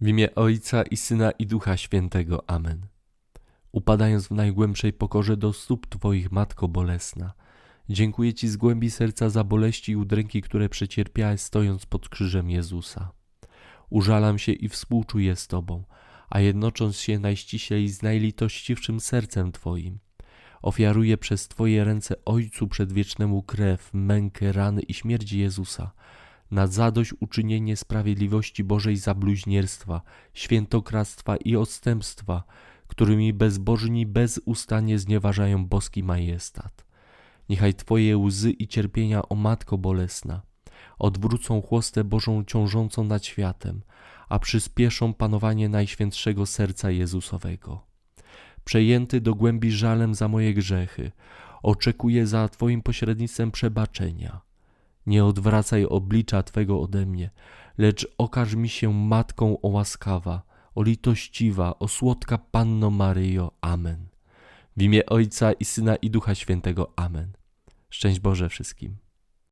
W imię Ojca i Syna i Ducha Świętego. Amen. Upadając w najgłębszej pokorze do stóp Twoich, Matko Bolesna, dziękuję Ci z głębi serca za boleści i udręki, które przecierpiałeś stojąc pod krzyżem Jezusa. Użalam się i współczuję z Tobą, a jednocząc się najściślej z najlitościwszym sercem Twoim, ofiaruję przez Twoje ręce Ojcu Przedwiecznemu krew, mękę, rany i śmierć Jezusa, na zadość uczynienie sprawiedliwości Bożej za bluźnierstwa, świętokradztwa i odstępstwa, którymi bezbożni bezustannie znieważają boski majestat. Niechaj Twoje łzy i cierpienia, o Matko Bolesna, odwrócą chłostę Bożą ciążącą nad światem, a przyspieszą panowanie Najświętszego Serca Jezusowego. Przejęty do głębi żalem za moje grzechy, oczekuję za Twoim pośrednictwem przebaczenia. Nie odwracaj oblicza Twego ode mnie, lecz okaż mi się Matką o łaskawa, o litościwa, o słodka Panno Maryjo. Amen. W imię Ojca i Syna i Ducha Świętego. Amen. Szczęść Boże wszystkim.